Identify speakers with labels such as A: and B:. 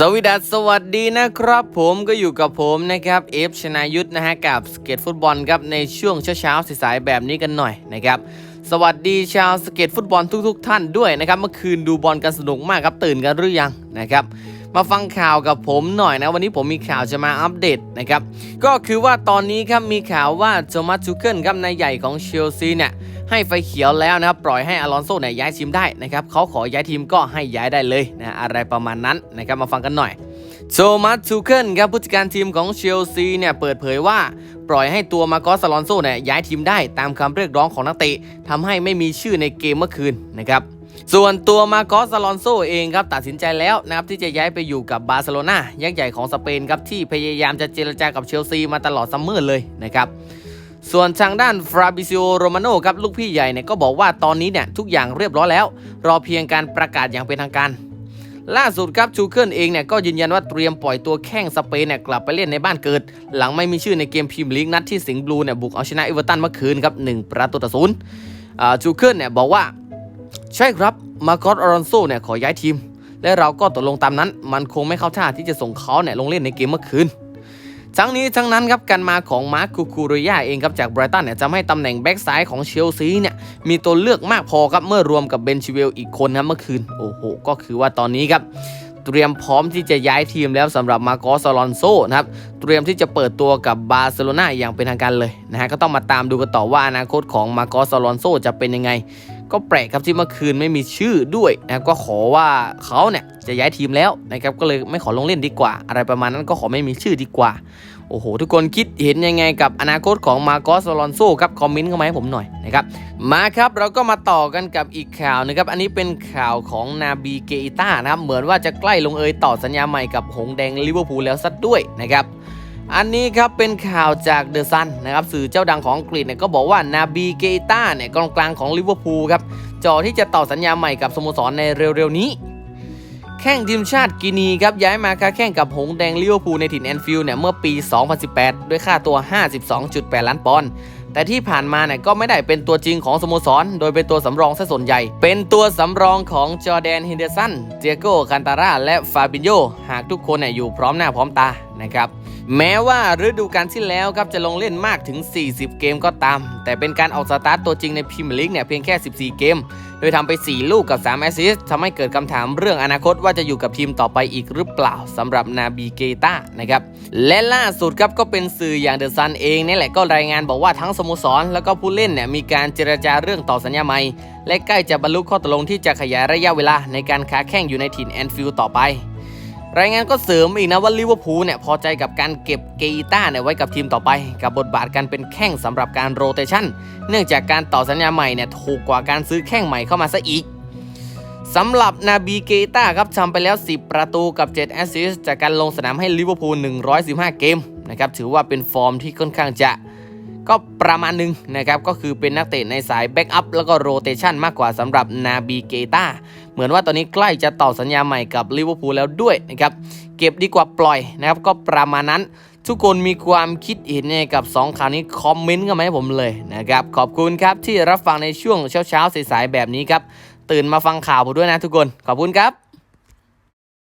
A: สวัสดีสวัสดีนะครับ ผมก็อยู่กับผมนะครับเอฟชนายุทธนะฮะกับสเก็ตฟุตบอลครับในช่วงเช้าๆสายๆแบบนี้กันหน่อยนะครับสวัสดีชาวสเก็ตฟุตบอลทุกๆ ท่านด้วยนะครับเมื่อคืนดูบอลกันสนุกมากครับตื่นกันหรือยังนะครับ มาฟังข่าวกับผมหน่อยนะ วันนี้ผมมีข่าวจะมาอัปเดตนะครับ ก็คือว่าตอนนี้ครับมีข่าวว่าโจมาทูเคิลครับนายใหญ่ของเชลซีเนี่ยให้ไฟเขียวแล้วนะครับ ปล่อยให้อลอนโซ่เนี่ยย้ายทีมได้นะครับเขาขอย้ายทีมก็ให้ย้ายได้เลยนะอะไรประมาณนั้นนะครับมาฟังกันหน่อยโจมัสทูเคิลครับผู้จัดการทีมของเชลซีเนี่ยเปิดเผยว่าปล่อยให้ตัวมาโกสอลอนโซ่เนี่ยย้ายทีมได้ตามคำเรียกร้องของนักเตะทำให้ไม่มีชื่อในเกมเมื่อคืนนะครับ ส่วนตัวมาโกสอลอนโซเองครับตัดสินใจแล้วนะครับที่จะย้ายไปอยู่กับบาร์เซโลนายักษ์ใหญ่ของสเปนครับที่พยายามจะเจรจากับเชลซีมาตลอดซัมเมอร์เลยนะครับส่วนทางด้านฟราบิซิโอโรมาโนครับลูกพี่ใหญ่เนี่ยก็บอกว่าตอนนี้เนี่ยทุกอย่างเรียบร้อยแล้ว รอเพียงการประกาศอย่างเป็นทางการ ล่าสุดครับชูเคิลเองเนี่ยก็ยืนยันว่าเตรียมปล่อยตัวแข้งสเปนเนี่ยกลับไปเล่นในบ้านเกิด หลังไม่มีชื่อในเกมพรีเมียร์ลีกนัดที่สิงห์บลูเนี่ยบุกเอาชนะเอเวอร์ตันเมื่อคืนครับหนึ่งประตูต่อศูนย์ชูเคิลเนี่ยบอกว่า ใช่ครับ มาโกอสอรอนโซเนี่ยขอย้ายทีม และเราก็ตกลงตามนั้น มันคงไม่เข้าท่าที่จะส่งเขาเนี่ยลงเล่นในเกมเมื่อคืน ทั้งนี้ทั้งนั้นครับการมาของมาร์คคูคูริยาเองครับจากไบรตันเนี่ยจะให้ตำแหน่งแบ็กซ้ายของเชลซีเนี่ยมีตัวเลือกมากพอครับเมื่อรวมกับเบนชิเวลอีกคนครับเมื่อคืน โอ้โห ก็คือว่าตอนนี้ครับเตรียมพร้อมที่จะย้ายทีมแล้วสำหรับมาโกสอลอนโซนะครับ เตรียมที่จะเปิดตัวกับบาร์เซโลนาอย่างเป็นทางการเลยนะฮะ ก็ต้องมาตามดูกันต่อว่าอนาคตของมาโกสอลอนโซจะเป็นยังไง ก็แปลกครับที่เมื่อคืนไม่มีชื่อด้วยนะครับก็ขอว่าเขาเนี่ยจะย้ายทีมแล้วนะครับก็เลยไม่ขอลงเล่นดีกว่า อะไรประมาณนั้นก็ขอไม่มีชื่อดีกว่า โอ้โห ทุกคนคิดเห็นยังไงกับอนาคตของมาโกสอลอนโซครับคอมเมนต์เข้ามาให้ผมหน่อยนะครับมาครับเราก็มาต่อกันกับอีกข่าวนะครับอันนี้เป็นข่าวของนาบีเกอิต้านะครับเหมือนว่าจะใกล้ลงเอยต่อสัญญาใหม่กับหงแดงลิเวอร์พูลแล้วสัด้วยนะครับ อันนี้ครับเป็นข่าวจากเดอะซันนะครับสื่อเจ้าดังของอังกฤษเนี่ยก็บอกว่านาบีเกต้าเนี่ยกองกลางของลิเวอร์พูลครับจอที่จะต่อสัญญาใหม่กับสโมสรในเร็วๆนี้ แข่งทีมชาติกินีครับย้ายมาค้าแข่งกับหงแดงลิเวอร์พูลในถิ่นแอนฟิลด์เนี่ยเมื่อปี 2018 ด้วยค่าตัว 52.8 ล้านปอนด์ แต่ที่ผ่านมาเนี่ยก็ไม่ได้เป็นตัวจริงของสโมสร โดยเป็นตัวสำรองซะส่วนใหญ่ เป็นตัวสำรองของจอแดนฮินเดอร์สันเจโกคันตาร่าและฟาบินโยหากทุกคนเนี่ยอยู่พร้อมหน้าพร้อมตานะครับแม้ว่าฤดูกาลที่แล้วครับจะลงเล่นมากถึง 40 เกมก็ตาม แต่เป็นการออกสตาร์ตตัวจริงในพรีเมียร์ลีกเนี่ยเพียงแค่ 14 เกม โดยทำไป 4 ลูกกับ 3 แอสซิสต์ทำให้เกิดคำถามเรื่องอนาคตว่าจะอยู่กับทีมต่อไปอีกหรือเปล่าสำหรับนาบีเกต้านะครับ และล่าสุดครับก็เป็นสื่ออย่างเดอะซันเองนี่แหละก็รายงานบอกว่าทั้งสโมสร แล้วก็ผู้เล่นเนี่ยมีการเจรจาเรื่องต่อสัญญาใหม่และใกล้จะบรรลุข้อตกลงที่จะขยายระยะเวลาในการค้าแข่งอยู่ในถิ่นแอนฟิลด์ต่อไป รายงานก็เสริมอีกนะว่าลิเวอร์พูลเนี่ยพอใจกับการเก็บเกอิต้าเนี่ยไว้กับทีมต่อไป กับบทบาทการเป็นแข้งสำหรับการโรเตชันเนื่องจากการต่อสัญญาใหม่เนี่ยถูกกว่าการซื้อแข้งใหม่เข้ามาซะอีกสำหรับนาบีเกต้าครับทำไปแล้ว 10 ประตูกับ 7 แอสซิสต์จากการลงสนามให้ลิเวอร์พูล115 เกมนะครับถือว่าเป็นฟอร์มที่ค่อนข้างจะ ก็ประมาณหนึ่งนะครับก็คือเป็นนักเตะในสายแบ็กอัพแล้วก็โรเตชันมากกว่าสำหรับนาบีเกตาเหมือนว่าตอนนี้ใกล้จะต่อสัญญาใหม่กับลิเวอร์พูลแล้วด้วยนะครับเก็บดีกว่าปล่อยนะครับก็ประมาณนั้นทุกคนมีความคิดเห็นยังไงกับ 2ข่าวนี้คอมเมนต์กันมาให้ผมเลยนะครับขอบคุณครับที่รับฟังในช่วงเช้าๆสายๆแบบนี้ครับตื่นมาฟังข่าวผมด้วยนะทุกคนขอบคุณครับ